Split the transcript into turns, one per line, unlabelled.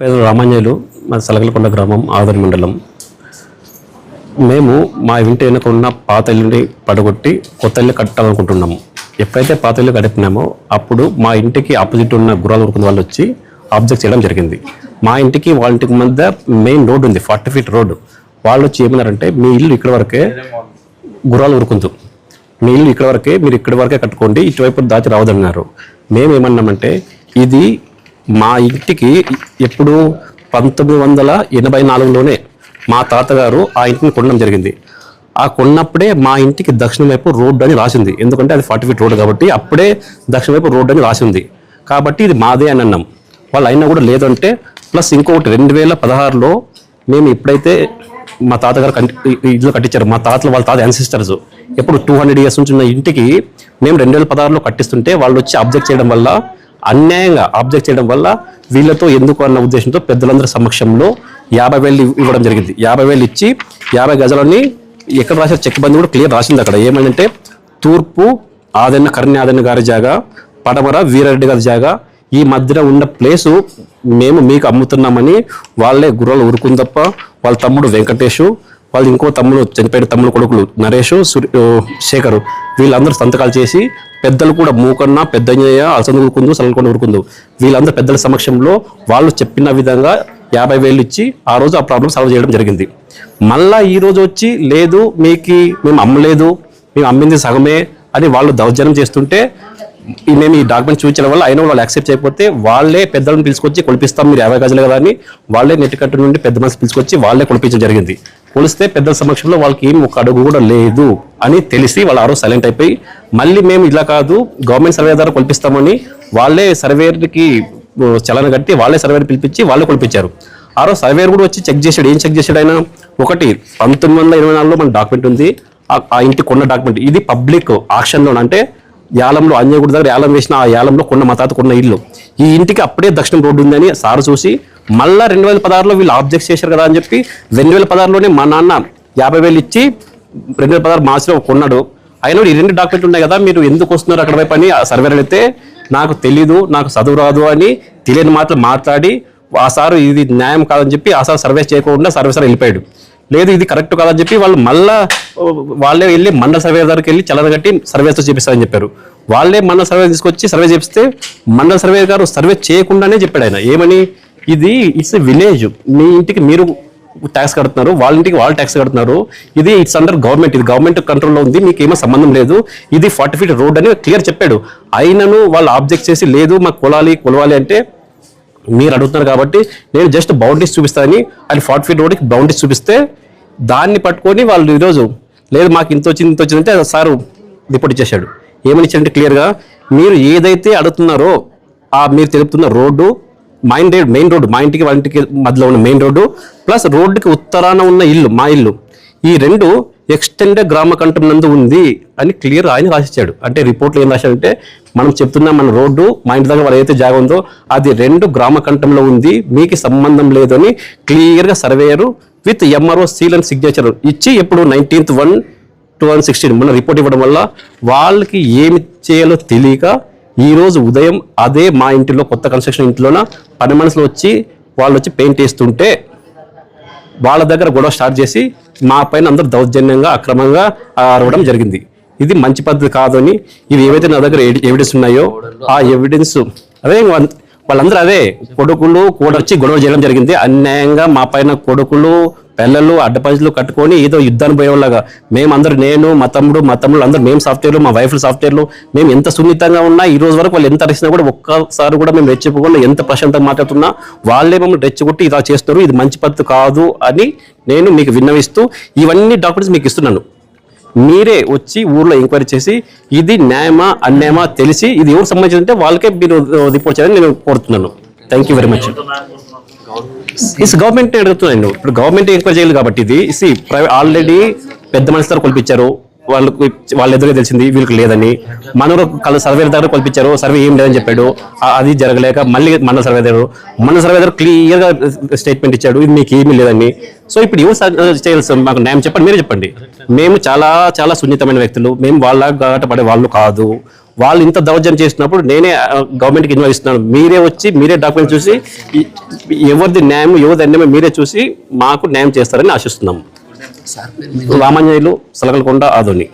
పేరు రామాంజలు మా సలగలకొండ గ్రామం ఆదరి మండలం. మేము మా ఇంటి వెనుక ఉన్న పాత ఇల్లుని పడగొట్టి కొత్త ఇల్లు కట్టాలనుకుంటున్నాము. ఎప్పుడైతే పాత ఇల్లు గడిపినామో అప్పుడు మా ఇంటికి ఆపోజిట్ ఉన్న గుర్రాలు ఉరుకున్న వాళ్ళు వచ్చి ఆబ్జెక్ట్ చేయడం జరిగింది. మా ఇంటికి వాళ్ళ ఇంటికి మధ్య మెయిన్ రోడ్ ఉంది ఫార్టీ ఫీట్ రోడ్ వాళ్ళు వచ్చి ఏమన్నారంటే మీ ఇల్లు ఇక్కడ వరకే గుర్రాలు ఉరుకుందు. మీ ఇల్లు ఇక్కడ వరకే మీరు ఇక్కడ వరకే కట్టుకోండి ఇటువైపు దాచి రావద్దన్నారు. మేము ఏమన్నామంటే ఇది మా ఇంటికి ఎప్పుడు పంతొమ్మిది వందల ఎనభై నాలుగులోనే మా తాతగారు ఆ ఇంటిని కొనడం జరిగింది. ఆ కొన్నప్పుడే మా ఇంటికి దక్షిణం వైపు రోడ్డు అని రాసింది. ఎందుకంటే అది ఫార్టీ ఫీట్ రోడ్ కాబట్టి అప్పుడే దక్షిణ వైపు రోడ్డు అని రాసింది. కాబట్టి ఇది మాదే అని అన్నాం. వాళ్ళు అయినా కూడా లేదంటే ప్లస్ ఇంకొకటి రెండు వేల పదహారులో మేము ఇప్పుడైతే మా తాతగారు కంటి ఇల్లు కట్టించారు. మా తాతలు వాళ్ళ తాత యాన్సిస్టర్స్ ఎప్పుడు టూ హండ్రెడ్ ఇయర్స్ నుంచి ఉన్న ఇంటికి మేము రెండు వేల పదహారులో కట్టిస్తుంటే వాళ్ళు వచ్చి అబ్జెక్ట్ చేయడం వల్ల అన్యాయంగా ఆబ్జెక్ట్ చేయడం వల్ల వీళ్ళతో ఎందుకు అన్న ఉద్దేశంతో పెద్దలందరి సమక్షంలో యాభై వేలు ఇవ్వడం జరిగింది. యాభై వేలు ఇచ్చి యాభై గజలని ఎక్కడ రాసిన చెక్ బంది కూడా క్లియర్ రాసింది అక్కడ. ఏమంటే తూర్పు ఆదన్న కర్ణి ఆదన్న గారి జాగా పడమర వీరారెడ్డి గారి జాగా ఈ మధ్యన ఉన్న ప్లేసు మేము మీకు అమ్ముతున్నామని వాళ్ళే గుర్రాలు ఉరుకుందప్ప వాళ్ళ తమ్ముడు వెంకటేషు వాళ్ళు ఇంకో తమ్ముడు చనిపోయిన తమ్ముడు కొడుకులు నరేష్ సూర్య శేఖరు వీళ్ళందరూ సంతకాలు చేసి పెద్దలు కూడా మూకన్న పెద్దయ్య అలసంద ఉరుకుందు సలకొండ ఉరుకుందు వీళ్ళందరూ పెద్దల సమక్షంలో వాళ్ళు చెప్పిన విధంగా యాభై వేలు ఇచ్చి ఆ రోజు ఆ ప్రాబ్లం సాల్వ్ చేయడం జరిగింది. మళ్ళా ఈ రోజు వచ్చి లేదు మీకు మేము అమ్మలేదు మేము అమ్మింది సగమే అని వాళ్ళు దౌర్జన్యం చేస్తుంటే మేము ఈ డాక్యుమెంట్ చూపించడం వల్ల అయినా వాళ్ళు యాక్సెప్ట్ చేయకపోతే వాళ్ళే పెద్దలను పిలుచుకొచ్చి కొలిపిస్తాం మీరు యాభై గజలు కదా అని వాళ్ళే నెట్టికట్టు నుండి పెద్ద మనిషి పిలుచుకొచ్చి వాళ్ళే కొలిపించడం జరిగింది. కొలిస్తే పెద్దల సమక్షంలో వాళ్ళకి ఏం ఒక అడుగు కూడా లేదు అని తెలిసి వాళ్ళు ఆరో సైలెంట్ అయిపోయి మళ్ళీ మేము ఇలా కాదు గవర్నమెంట్ సర్వే ద్వారా కొలిపిస్తామని వాళ్ళే సర్వేర్కి చలన కట్టి వాళ్ళే సర్వేర్ పిలిపించి వాళ్ళే కొలిపించారు ఆరో సర్వేర్ కూడా వచ్చి చెక్ చేశాడు. ఏం చెక్ చేశాడు ఆయన? ఒకటి పంతొమ్మిది వందల ఇరవై నాలుగులో మన డాక్యుమెంట్ ఉంది. ఆ- ఆ ఇంటి కొన్న డాక్యుమెంట్. ఇది పబ్లిక్ ఆక్షన్లో అంటే యాలంలో అంజగుడి దగ్గర యాలం వేసిన ఆ యాలంలో కొన్న మా తాత కొన్న ఇల్లు. ఈ ఇంటికి అప్పుడే దక్షిణం రోడ్డు ఉందని సార్ చూసి మళ్ళా రెండు వేల పదహారులో వీళ్ళు ఆబ్జెక్ట్ చేశారు కదా అని చెప్పి రెండు వేల పదహారులోనే మా నాన్న యాభై వేలు ఇచ్చి రెండు వేల పదహారు మార్చిలో కొన్నాడు. అయినా ఈ రెండు డాక్యుమెంట్లు ఉన్నాయి కదా మీరు ఎందుకు వస్తున్నారు అక్కడ వైపు అని సర్వేర్ అయితే నాకు తెలీదు నాకు చదువు రాదు అని తెలియని మాటలు మాట్లాడి ఆ సారు ఇది న్యాయం కాదని చెప్పి ఆ సార్ సర్వేస్ చేయకుండా సర్వే సార్ వెళ్ళిపోయాడు. లేదు ఇది కరెక్ట్ కాదని చెప్పి వాళ్ళు మళ్ళా వాళ్ళే వెళ్ళి మండల సర్వే దగ్గరికి వెళ్ళి చలన సర్వేస్తో సర్వేతో చేపిస్తారని చెప్పారు. వాళ్ళే మండల సర్వే తీసుకొచ్చి సర్వే చేపిస్తే మండల సర్వే గారు సర్వే చేయకుండానే చెప్పాడు ఆయన. ఏమని? ఇది ఇట్స్ విలేజ్ మీ ఇంటికి మీరు ట్యాక్స్ కడుతున్నారు వాళ్ళ ఇంటికి వాళ్ళు ట్యాక్స్ కడుతున్నారు. ఇది ఇట్స్ అండర్ గవర్నమెంట్ ఇది గవర్నమెంట్ కంట్రోల్లో ఉంది మీకు ఏమో సంబంధం లేదు. ఇది ఫార్టీ ఫీట్ రోడ్ అని క్లియర్ చెప్పాడు. అయినను వాళ్ళు ఆబ్జెక్ట్ చేసి లేదు మాకు కొలాలి కొలవాలి అంటే మీరు అడుగుతున్నారు కాబట్టి నేను జస్ట్ బౌండరీస్ చూపిస్తానని అండ్ ఫార్టీ ఫీట్ రోడ్కి బౌండరీస్ చూపిస్తే దాన్ని పట్టుకొని వాళ్ళు ఈరోజు లేదు మాకు ఇంత వచ్చింది ఇంత వచ్చిందంటే సారు రిపోర్ట్ ఇచ్చేశాడు. ఏమని ఇచ్చాడంటే క్లియర్గా మీరు ఏదైతే అడుగుతున్నారో ఆ మీరు తెలుపుతున్న రోడ్డు మా ఇంటి మెయిన్ రోడ్డు మా ఇంటికి వాళ్ళ ఇంటికి మధ్యలో ఉన్న మెయిన్ రోడ్డు ప్లస్ రోడ్డుకి ఉత్తరాన ఉన్న ఇల్లు మా ఇల్లు ఈ రెండు ఎక్స్టెండెడ్ గ్రామ కంఠం నందు ఉంది అని క్లియర్ ఆయన రాసిచ్చాడు. అంటే రిపోర్ట్లో ఏం రాశాడంటే మనం చెప్తున్న మన రోడ్డు మా ఇంటి దగ్గర ఏదైతే జాగా ఉందో అది రెండు గ్రామ కంఠంలో ఉంది మీకు సంబంధం లేదు అని క్లియర్గా surveyor with MRO seal and signature ఇచ్చి ఇప్పుడు nineteenth one two thousand sixteen మొన్న రిపోర్ట్ ఇవ్వడం వల్ల వాళ్ళకి ఏమి చేయాలో తెలియక ఈరోజు ఉదయం అదే మా ఇంటిలో కొత్త కన్స్ట్రక్షన్ ఇంట్లోన పని మనసులో వచ్చి వాళ్ళు వచ్చి పెయింట్ వేస్తుంటే వాళ్ళ దగ్గర గొడవ స్టార్ట్ చేసి మా పైన అందరూ దౌర్జన్యంగా అక్రమంగా అరవడం జరిగింది. ఇది మంచి పద్ధతి కాదు అని ఇవి ఏవైతే నా దగ్గర ఎవిడెన్స్ ఉన్నాయో ఆ ఎవిడెన్స్ అదే వాళ్ళ- వాళ్ళందరూ అదే కొడుకులు కూడా వచ్చి గొడవ చేయడం జరిగింది. అన్యాయంగా మా పైన కొడుకులు పిల్లలు అడ్డపంచులు కట్టుకొని ఏదో యుద్ధాన్ని పోయేలాగా మేమందరూ నేను మా తమ్ముడు మా తమ్ముడు అందరూ మేము సాఫ్ట్వేర్లు మా వైఫ్లు సాఫ్ట్వేర్లు. మేము ఎంత సున్నితంగా ఉన్నా ఈ రోజు వరకు వాళ్ళు ఎంత అరిచినా కూడా ఒక్కసారి కూడా మేము రెచ్చిపోకుండా ఎంత ప్రశాంతంగా మాట్లాడుతున్నా వాళ్ళే మమ్మల్ని రెచ్చగొట్టి ఇలా చేస్తారు ఇది మంచి పద్ధతి కాదు అని నేను మీకు విన్నవిస్తూ ఇవన్నీ డాక్యుమెంట్స్ మీకు ఇస్తున్నాను. మీరే వచ్చి ఊర్లో ఎంక్వైరీ చేసి ఇది న్యాయమా అన్యాయమా తెలిసి ఇది ఎవరు సంబంధించిందంటే వాళ్ళకే మీరు రిపోర్ట్ చేయాలని నేను కోరుతున్నాను. Thank you very much is government అడుగుతున్నాను ఇప్పుడు గవర్నమెంట్ ఎంక్వైరీ చేయాలి కాబట్టి ఇది ఇసి ప్రైవేట్ ఆల్రెడీ పెద్ద మనిషి దగ్గర కొలిపించారు. వాళ్ళకు వాళ్ళ ఎదురుగా తెలిసింది వీళ్ళకి లేదని. మనలో కళ్ళు సర్వే దగ్గర కొలిపించారు సర్వే ఏం లేదని చెప్పాడు. అది జరగలేక మళ్ళీ మన సర్వే దగ్గర మన సర్వే దగ్గర క్లియర్గా స్టేట్మెంట్ ఇచ్చాడు ఇది మీకు ఏమీ లేదని. సో ఇప్పుడు ఏం చేయాల్సి మాకు న్యాయం చెప్పండి మీరే చెప్పండి. మేము చాలా చాలా సున్నితమైన వ్యక్తులు. మేము వాళ్ళ గాట పడే వాళ్ళు కాదు. వాళ్ళు ఇంత దౌర్జన్యం చేసినప్పుడు నేనే గవర్నమెంట్కి ఇన్వాల్వ్ ఇస్తున్నాను మీరే వచ్చి మీరే డాక్యుమెంట్ చూసి ఎవరిది న్యాయం ఎవరిది అన్యాయం మీరే చూసి మాకు న్యాయం చేస్తారని ఆశిస్తున్నాము. రామాంజనేయులు సలకలకొండ ఆదోని.